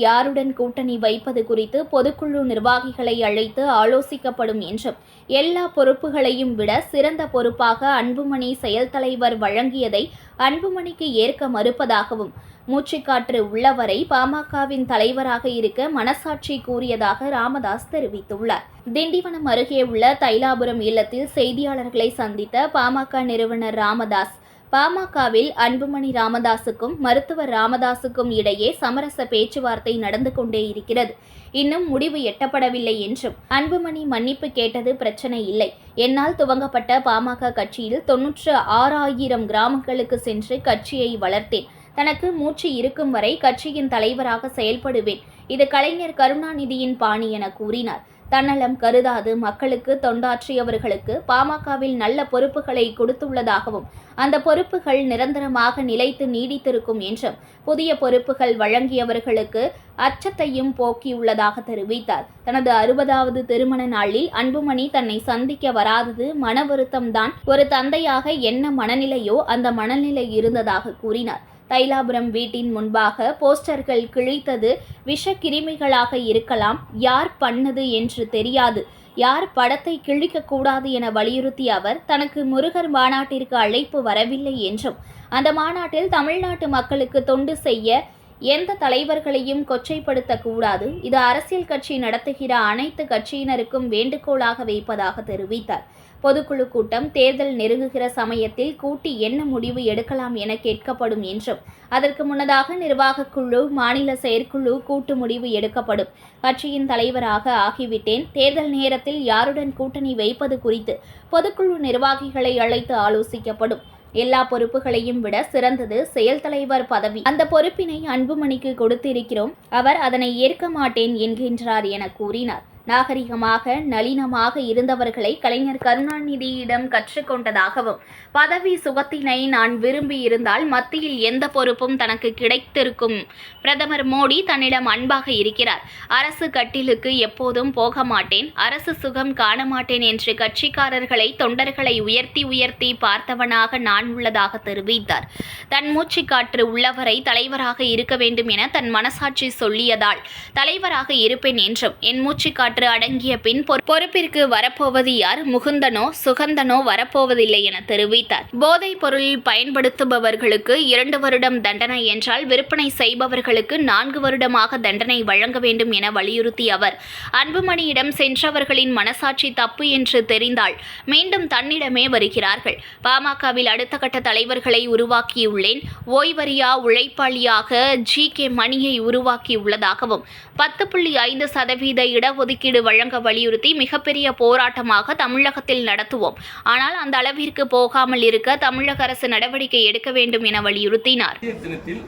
யாருடன் கூட்டணி வைப்பது குறித்து பொதுக்குழு நிர்வாகிகளை அழைத்து ஆலோசிக்கப்படும் என்றும் எல்லா பொறுப்புகளையும் விட சிறந்த பொறுப்பாக அன்புமணி செயல் தலைவர் வழங்கியதை அன்புமணிக்கு ஏற்க மறுப்பதாகவும் மூச்சுக்காற்று உள்ளவரை பாமகவின் தலைவராக இருக்க மனசாட்சி கூறியதாக ராமதாஸ் தெரிவித்துள்ளார். திண்டிவனம் அருகே உள்ள தைலாபுரம் இல்லத்தில் செய்தியாளர்களை சந்தித்த பாமக நிறுவனர் ராமதாஸ் பாமகவில் அன்புமணி ராமதாசுக்கும் மருத்துவர் ராமதாசுக்கும் இடையே சமரச பேச்சுவார்த்தை நடந்து கொண்டே இருக்கிறது. இன்னும் முடிவு எட்டப்படவில்லை என்றும் அன்புமணி மன்னிப்பு கேட்டது பிரச்சனை இல்லை. என்னால் துவங்கப்பட்ட பாமக கட்சியில் தொன்னூற்று ஆறாயிரம் கிராமங்களுக்கு சென்று கட்சியை வளர்த்தேன். தனக்கு மூச்சு இருக்கும் வரை கட்சியின் தலைவராக செயல்படுவேன். இது கலைஞர் கருணாநிதியின் பாணி என கூறினார். தன்னலம் கருதாது மக்களுக்கு தொண்டாற்றியவர்களுக்கு பாமகவில் நல்ல பொறுப்புகளை கொடுத்துள்ளதாகவும் அந்த பொறுப்புகள் நிரந்தரமாக நிலைத்து நீடித்திருக்கும் என்றும் புதிய பொறுப்புகள் வழங்கியவர்களுக்கு அச்சத்தையும் போக்கியுள்ளதாக தெரிவித்தார். தனது அறுபதாவது திருமண நாளில் அன்புமணி தன்னை சந்திக்க வராதது மன வருத்தம்தான் ஒரு தந்தையாக என்ன மனநிலையோ அந்த மனநிலை இருந்ததாக கூறினார். தைலாபுரம் வீட்டின் முன்பாக போஸ்டர்கள் கிழித்தது விஷக்கிருமிகளாக இருக்கலாம். யார் பண்ணது என்று தெரியாது. யார் படத்தை கிழிக்கக்கூடாது என வலியுறுத்திய அவர் தனக்கு முருகர் மாநாட்டிற்கு அழைப்பு வரவில்லை என்றும் அந்த மாநாட்டில் தமிழ்நாட்டு மக்களுக்கு தொண்டு செய்ய எந்த தலைவர்களையும் கொச்சைப்படுத்தக்கூடாது. இது அரசியல் கட்சி நடத்துகிற அனைத்து கட்சியினருக்கும் வேண்டுகோளாக வைப்பதாக தெரிவித்தார். பொதுக்குழு கூட்டம் தேர்தல் நெருங்குகிற சமயத்தில் கூட்டி என்ன முடிவு எடுக்கலாம் என கேட்கப்படும் என்றும் அதற்கு முன்னதாக நிர்வாகக் குழு மாநில செயற்குழு கூட்டு முடிவு எடுக்கப்படும். கட்சியின் தலைவராக ஆகிவிட்டேன். தேர்தல் நேரத்தில் யாருடன் கூட்டணி வைப்பது குறித்து பொதுக்குழு நிர்வாகிகளை அழைத்து ஆலோசிக்கப்படும். எல்லா பொறுப்புகளையும் விட சிறந்தது செயல் தலைவர் பதவி. அந்த பொறுப்பினை அன்புமணிக்கு கொடுத்திருக்கிறோம். அவர் அதனை ஏற்க மாட்டேன் என்கின்றார் என கூறினார். நாகரிகமாக நளினமாக இருந்தவர்களை கலைஞர் கருணாநிதியிடம் கற்றுக்கொண்டதாகவும் பதவி சுகத்தினை நான் விரும்பி இருந்தால் மத்தியில் எந்த பொறுப்பும் தனக்கு கிடைத்திருக்கும். பிரதமர் மோடி தன்னிடம் அன்பாக இருக்கிறார். அரசு கட்டிலுக்கு எப்போதும் போக மாட்டேன். அரசு சுகம் காண மாட்டேன் என்று கட்சிக்காரர்களை தொண்டர்களை உயர்த்தி உயர்த்தி பார்த்தவனாக நான் உள்ளதாக தெரிவித்தார். தன் மூச்சு காற்று உள்ளவரை தலைவராக இருக்க வேண்டும் என தன் மனசாட்சி சொல்லியதால் தலைவராக இருப்பேன் என்றும் என் மூச்சு காற்று அடங்கிய பின் பொறுப்பிற்கு வரப்போவது யார்? முகுந்தனோ சுகந்தனோ வரப்போவதில்லை என தெரிவித்தார். போதைப் பொருள் பயன்படுத்துபவர்களுக்கு இரண்டு வருடம் தண்டனை என்றால் விற்பனை செய்பவர்களுக்கு நான்கு வருடமாக தண்டனை வழங்க வேண்டும் என வலியுறுத்திய அவர். அன்புமணியிடம் சென்றவர்களின் மனசாட்சி தப்பு என்று தெரிந்தால் மீண்டும் தன்னிடமே வருகிறார்கள். பாமகவில் அடுத்த கட்ட தலைவர்களை உருவாக்கியுள்ளேன். ஓய்வறியா உழைப்பாளியாக ஜி கே மணியை உருவாக்கியுள்ளதாகவும் பத்து புள்ளி ஐந்து சதவீத இடஒதுக்கீடு வழங்க வலியுறுத்தி மிகப்பெரிய போராட்டமாக தமிழகத்தில் நடத்துவோம். ஆனால் அந்த அளவிற்கு போகாமல் இருக்க தமிழக அரசு நடவடிக்கை எடுக்க வேண்டும் என வலியுறுத்தினார். தினத்தில்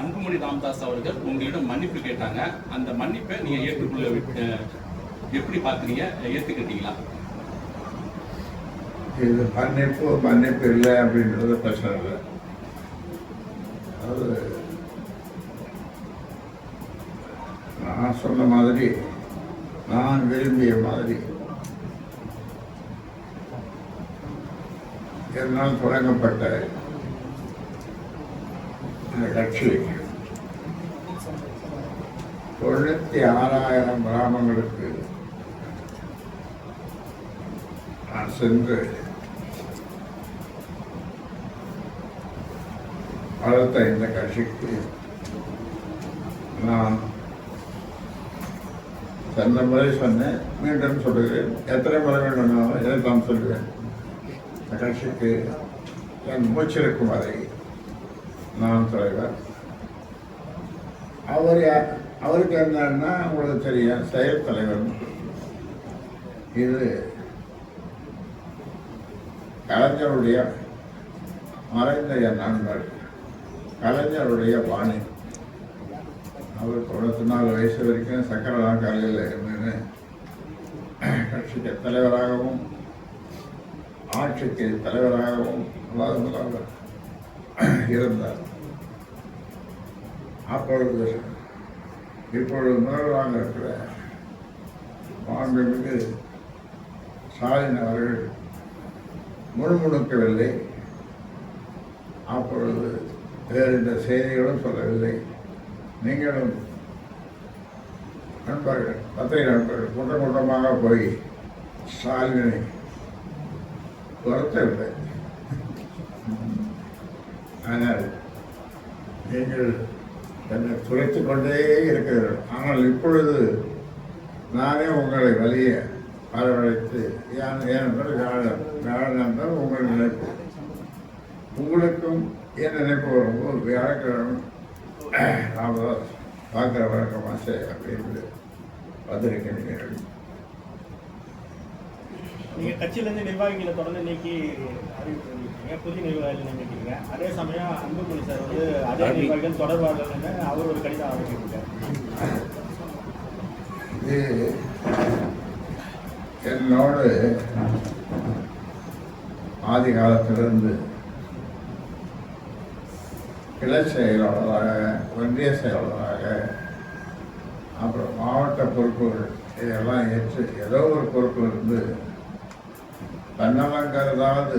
அன்புமணி ராமதாஸ் அவர்கள் உங்களிடம் மன்னிப்பு கேட்டாங்க. அந்த மன்னிப்பை நீங்க ஏற்றுக்கொள்ள எப்படி பாக்குறீங்க? ஏத்துக்கிட்டீங்களா? இது மன்னிப்பு மன்னிப்பு இல்லை அப்படின்றது பிரச்சனை இல்லை. அது நான் சொன்ன மாதிரி நான் விரும்பிய மாதிரி. என்னால் தொடங்கப்பட்ட இந்த கட்சி தொண்ணூற்றி ஆறாயிரம் கிராமங்களுக்கு நான் சென்று வளர்த்த இந்த கட்சிக்கு நான் சென்ற முறை சொன்னேன். மீண்டும் சொல்லுகிறேன் எத்தனை முறை வேண்டுமானாலும் இதை நான் சொல்லுவேன் இந்த கட்சிக்கு என் மூச்சிருக்கும் வரை நான் தலைவர் அவர் அவருக்கு என்னன்னா உங்களுக்கு தெரியும் செயல் தலைவர். இது கலைஞருடைய மறைந்த என் நண்பர் கலைஞருடைய பாணி. வயசு வரைக்கும் சக்கரலா காலையில் இருந்துன்னு கட்சிக்கு தலைவராகவும் ஆட்சிக்கு தலைவராகவும் அதாவது இருந்தார். அப்பொழுது இப்பொழுது முதல்வராக இருக்கிற மாண்புமிகு ஸ்டாலின் அவர்கள் முழுமுணுக்கவில்லை அப்பொழுது வேறு இந்த செய்திகளும் சொல்லவில்லை. நீங்களும் நண்பர்கள் பத்திரிகை நண்பர்கள் கூட்டம் கூட்டமாக போய் ஸ்டாலினை துரத்தவில்லை ஆனால் நீங்கள் என்னை துரைத்துக் கொண்டே இருக்கிறீர்கள். ஆனால் இப்பொழுது நானே உங்களை வலிய வரவழைத்து ஏன் ஏனென்றால் வியாழன் வியாழன் என்றால் உங்கள் நினைப்பு உங்களுக்கும் என் நினைப்பு வரும்போது வியாழக்கிழமை ராமதாஸ் பார்க்குற வழக்கமாக செய் அப்படின்னு வந்திருக்கிறீர்கள் நீங்க கட்சியிலேருந்து நிர்வாகிகளை தொடர்ந்து நீக்கி அறிவிப்பு பண்ணிருக்கீங்க புதிய நிர்வாகிகள் நியமிக்கிறீங்க. அதே சமயம் அன்புமணி சார் வந்து அதே நிர்வாகிகள் தொடர்பாளர்னு அவர் ஒரு கடிதம் ஆரம்பிச்சிருக்காரு இது என்னோடு ஆதி காலத்திலிருந்து கிளை செயலாளராக ஒன்றிய செயலாளராக அப்புறம் மாவட்ட பொறுப்புகள் இதெல்லாம் ஏற்று ஏதோ ஒரு பொறுப்பு இருந்து தன்னலங்கிறதாவது கருதாது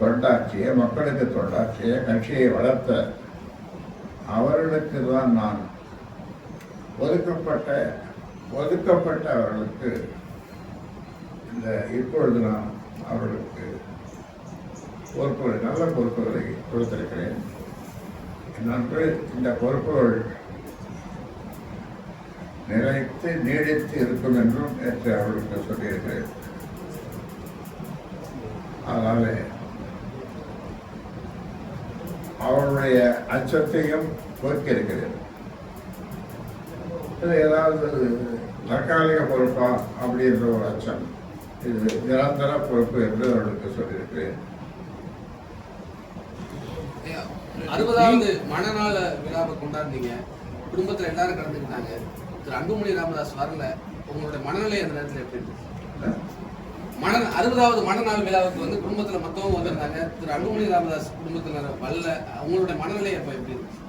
தொண்டாற்றிய மக்களுக்கு தொண்டாற்றிய கட்சியை வளர்த்த அவர்களுக்கு தான் நான் ஒதுக்கப்பட்ட ஒதுக்கப்பட்ட அவர்களுக்கு இந்த இப்பொழுது நான் அவர்களுக்கு பொறுப்புகள் நல்ல பொறுப்புகளை கொடுத்திருக்கிறேன். நன்று இந்த பொறுப்புகள் நிலைத்து நீடித்து இருக்கும் என்றும் நேற்று அவர்களுக்கு சொல்லியிருக்கிறேன். அதனால் அவருடைய அச்சத்தையும் போக்கியிருக்கிறேன். இது ஏதாவது தற்காலிக பொறுப்பா? அப்படின்ற ஒரு அச்சம். இது நிரந்தர பொறுப்பு என்று அவர்களுக்கு சொல்லியிருக்கிறேன் ஐயா, அறுபதாவது மனநல விழாவை கொண்டாடுனீங்க. குடும்பத்துல எல்லாரும் கலந்துக்கிட்டாங்க. திரு அன்புமணி ராமதாஸ் வரல. உங்களுடைய மனநிலை அந்த நேரத்துல எப்படி இருந்துச்சு? மன அறுபதாவது மனநாள் விழாவுக்கு வந்து குடும்பத்துல மத்தவங்க வந்திருந்தாங்க. திரு அன்புமணி ராமதாஸ் குடும்பத்தினர் வரல. உங்களுடைய மனநிலை அப்ப எப்படி இருந்துச்சு?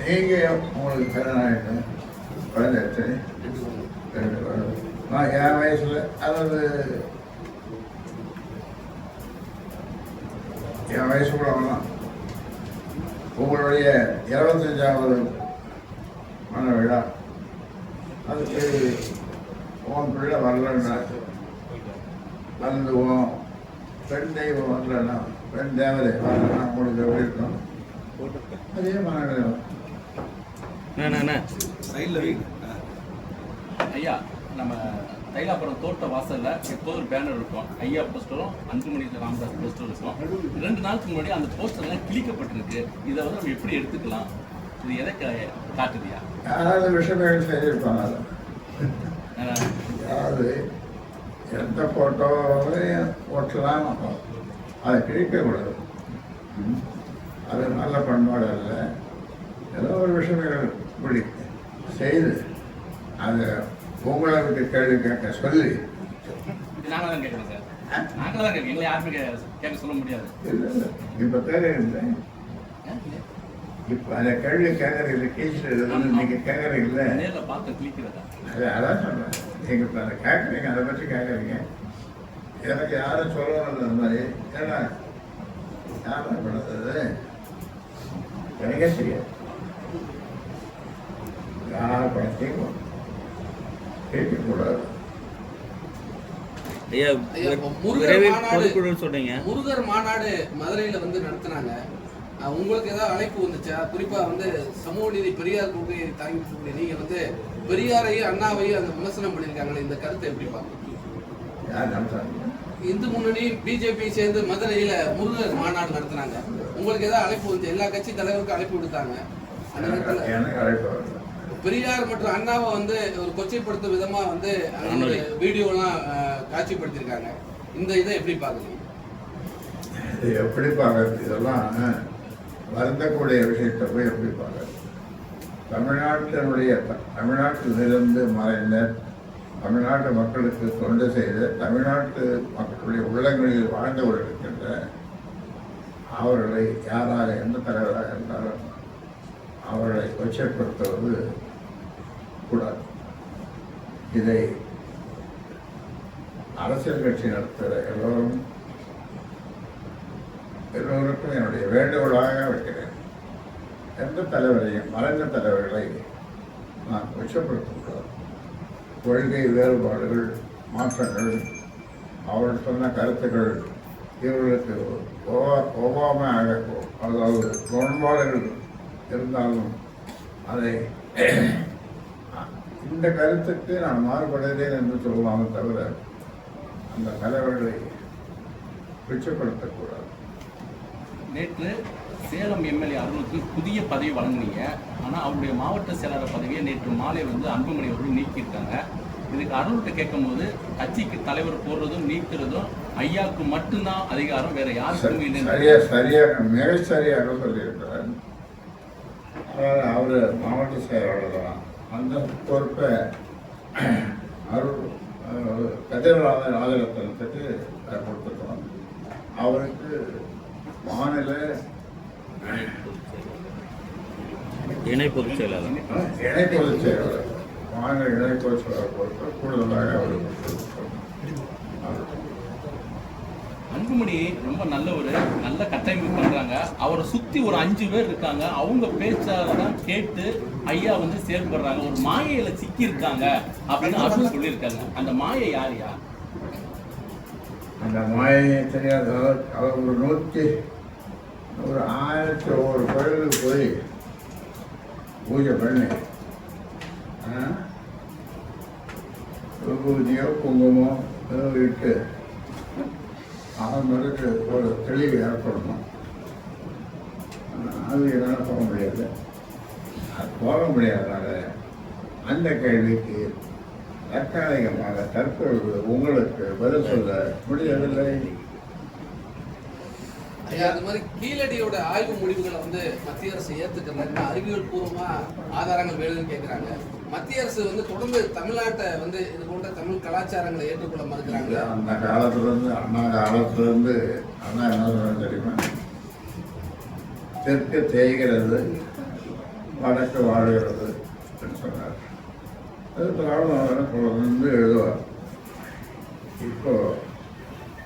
நீங்க உங்களுக்கு ஆயிட்டு குழந்தை எத்தனை. நான் என் வயசுல அதாவது என் வயசு கூட வேணாம் உங்களுடைய இருபத்தஞ்சாவது மன விழா. அதுக்கு உன் பிள்ளை வரலன்னா வந்து உன் பெண் தெய்வம் வரலன்னா பெண் தேவதை வரலன்னா உங்களுக்கு எப்படி இருக்கும்? அதே மனநிலை ஐயா நம்ம தைலாபுரம் தோட்ட வாசல்ல எப்போதும் ஒரு பேனர் இருக்கும். ஐயா போஸ்டரும் அன்புமணி ராமதாஸ் போஸ்டரும் இருக்கும். ரெண்டு நாளுக்கு முன்னாடி அந்த போஸ்டர் எல்லாம் கிழிக்கப்பட்டிருக்கு. இதை வந்து நம்ம எப்படி எடுத்துக்கலாம்? இது எதை காட்டுதியா? யாராவது விஷயங்கள் அஹ் அதாவது எந்த ஃபோட்டோவையும் ஓட்டலாம் அதை கிழிக்கக்கூடாது. அது நல்ல பண்பாடு அல்ல. ஏதோ ஒரு விஷயங்கள் இப்படி செய்து அதை உங்களுக்கு கேள்வி கேட்க சொல்லி. நாங்கள தான் கேட்கணும் சார். நாங்கள தான் கேட்கணும். எங்களை யாருமே கேட்க சொல்ல முடியாது. இல்லை இல்லை. இப்போ தேவையில்லை இப்போ அந்த கேள்வி கேட்கறீங்க கேஸில் நீங்கள் கேட்குறீங்கள நேர்ல பார்த்து கிழிக்கிறதா அது அதான் சொல்றேன். நீங்க இப்போ அதை கேட்குறீங்க அதை பற்றி கேட்குறீங்க. எனக்கு யாரும் சொல்லணும் அந்த மாதிரி. ஏன்னா யாரும் பண்ணுறது எனக்கே தெரியாது யார் பணத்தையும் கேட்கக்கூடாது. ஐயா முருகர் மாநாடு சொல்றீங்க முருகர் மாநாடு மதுரையில வந்து நடத்துனாங்க. உங்களுக்கு ஏதாவது அழைப்பு வந்துச்சா? குறிப்பா வந்து சமூக நீதி பெரியார் கொள்கையை தாங்கி நீங்க வந்து பெரியாரையும் அண்ணாவையும் அந்த விமர்சனம் பண்ணியிருக்காங்களே இந்த கருத்தை எப்படி நடத்துறாங்க? இந்து முன்னணி பிஜேபி சேர்ந்து மதுரையில முருகர் மாநாடு நடத்துனாங்க. உங்களுக்கு ஏதாவது அழைப்பு வந்து எல்லா கட்சி தலைவருக்கும் அழைப்பு விடுத்தாங்க. எனக்கு அழைப்பு பெரியார் மற்றும் அண்ணாவை வந்து ஒரு கொச்சைப்படுத்தும் விதமா வந்து வீடியோலாம் காட்சிப்படுத்தியிருக்காங்க. இந்த இதை எப்படி பாக்குறீங்க இது எப்படி பார்க்கறது? இதெல்லாம் வருந்தக்கூடிய விஷயத்தை போய் எப்படி பார்க்கறது? தமிழ்நாட்டினுடைய தமிழ்நாட்டிலிருந்து மறைந்த தமிழ்நாட்டு மக்களுக்கு தொண்டு செய்த தமிழ்நாட்டு மக்களுடைய உள்ளங்களில் வாழ்ந்து கொண்டிருக்கின்ற அவர்களை யாராக எந்த தலைவராக இருந்தாலும் அவர்களை கொச்சைப்படுத்துவது கூடாது. இதை அரசியல் கட்சி நடத்துகிற எல்லோரும் எல்லோருக்கும் என்னுடைய வேண்டுகோளாக வைக்கிறேன். எந்த தலைவரையும் மறைந்த தலைவர்களை நான் உச்சப்படுத்தக்கூடாது கொள்கை வேறுபாடுகள் மாற்றங்கள் அவர்கள் சொன்ன கருத்துக்கள் இவர்களுக்கு ஒவ்வாமை ஒவ்வாமையாக அதாவது முரண்பாடுகள் இருந்தாலும் அதை இந்த கருத்துக்கு நான் மாறுபடுகிறேன் என்று சொல்லலாமே தவிர அந்த தலைவர்களை உச்சப்படுத்தக்கூடாது நேற்று சேலம் எம்எல்ஏ அருணுக்கு புதிய பதவி வழங்குனீங்க. ஆனால் அவருடைய மாவட்ட செயலாளர் பதவியை நேற்று மாலை வந்து அன்புமணி அவர்கள் நீக்கியிருக்காங்க. இதுக்கு அருள்கிட்ட கேட்கும்போது கட்சிக்கு தலைவர் போடுறதும் நீக்கிறதும் ஐயாவுக்கு மட்டும்தான் அதிகாரம் வேற யாருக்கும் இல்லைன்னு சரியா சரியாக மிக சரியாக சொல்லியிருக்கிறார். அவர் மாவட்ட செயலாளர் தான். அந்த பொறுப்பை அருள் அஹ், கதிரவாத ராஜரத்னத்துக்கு கொடுத்துருக்கோம் அவருக்கு மாநில இணை பொதுச் செயலாளர். இணை பொதுச் செயலாளர். மாநில இணை பொதுச் செயலாளர் பொறுப்பை கூடுதலாக அவருக்கு கொடுத்திருக்கோம். அன்புமணி ரொம்ப நல்லவர் நல்ல கட்டமைப்பு பண்றாங்க. அவரை சுத்தி ஒரு அஞ்சு பேர் இருக்காங்க. அவங்க பேச்சால தான் கேட்டு ஐயா வந்து செயல்படுறாங்க. ஒரு மாயையில சிக்கி இருக்காங்க அப்படின்னு அருள் சொல்லியிருக்காங்க அந்த மாயை யாரையா அந்த மாயை தெரியாத அவர் ஒரு நூற்றி ஒரு ஆயிரத்தி ஒரு கோயிலுக்கு போய் பூஜை பண்ணி விபூதியோ குங்குமோ ஏதோ இட்டு அதன் பிறகு ஒரு தெளிவு ஏற்படணும். அது என்னால் போக முடியாது. அது போக முடியாதனால அந்த கேள்விக்கு தற்காலிகமாக தற்பொழுது உங்களுக்கு பதில் சொல்ல முடியவில்லை. ஐயா அது மாதிரி கீழடியோட ஆய்வு முடிவுகளை வந்து மத்திய அரசு ஏற்றுக்கிறாங்க அறிவியல் பூர்வமாக ஆதாரங்கள் வேணும்னு கேட்குறாங்க மத்திய அரசு வந்து தொடர்ந்து தமிழ்நாட்டை வந்து இது போன்ற தமிழ் கலாச்சாரங்களை ஏற்றுக்கொள்ள மறுக்கிறாங்க. அந்த காலத்துலேருந்து அண்ணா காலத்துலேருந்து அண்ணா என்ன தெரியுமா? தெற்கு தேய்கிறது வடக்கு வாழ்கிறது அப்படின்னு சொன்னார் அது திராவிடம் தொடர்ந்து எழுதுவார். இப்போ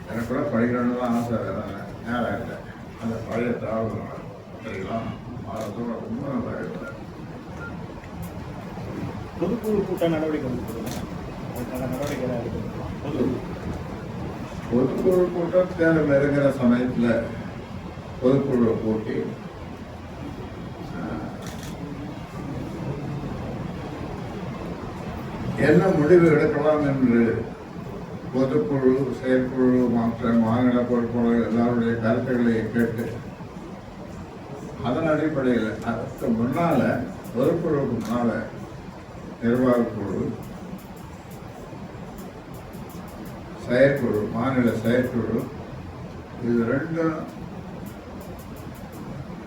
எனக்கு கூட படிக்கணும்னு தான் ஆசை வேற நேரம் இல்லை. அந்த பழைய திராவிடம் அப்படிலாம் மாதத்தோட ரொம்ப நல்லா எழுதுறாரு பொதுக்குழு கூட்ட நடவடிக்கை நடவடிக்கை பொதுக்குழு. கூட்டம் தேர்தல் நெருங்கிற சமயத்தில் பொதுக்குழு கூட்டி என்ன முடிவு எடுக்கலாம் என்று பொதுக்குழு செயற்குழு மற்ற மாநில பொறுப்பாளர்கள் எல்லாருடைய கருத்துக்களை கேட்டு அதன் அடிப்படையில் அதுக்கு முன்னால் பொதுக்குழுவுக்கு முன்னால் நிர்வாகக்குழு செயற்குழு மாநில செயற்குழு இது ரெண்டும்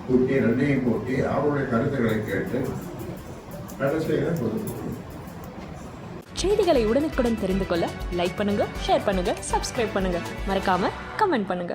கூட்டி ரெண்டையும் கூட்டி அவருடைய கருத்துக்களை கேட்டு கடைசியில் பொதுக்குழு செய்திகளை உடனுக்குடன் தெரிந்து கொள்ள லைக் பண்ணுங்க ஷேர் பண்ணுங்க சப்ஸ்கிரைப் பண்ணுங்க. மறக்காம கமெண்ட் பண்ணுங்க.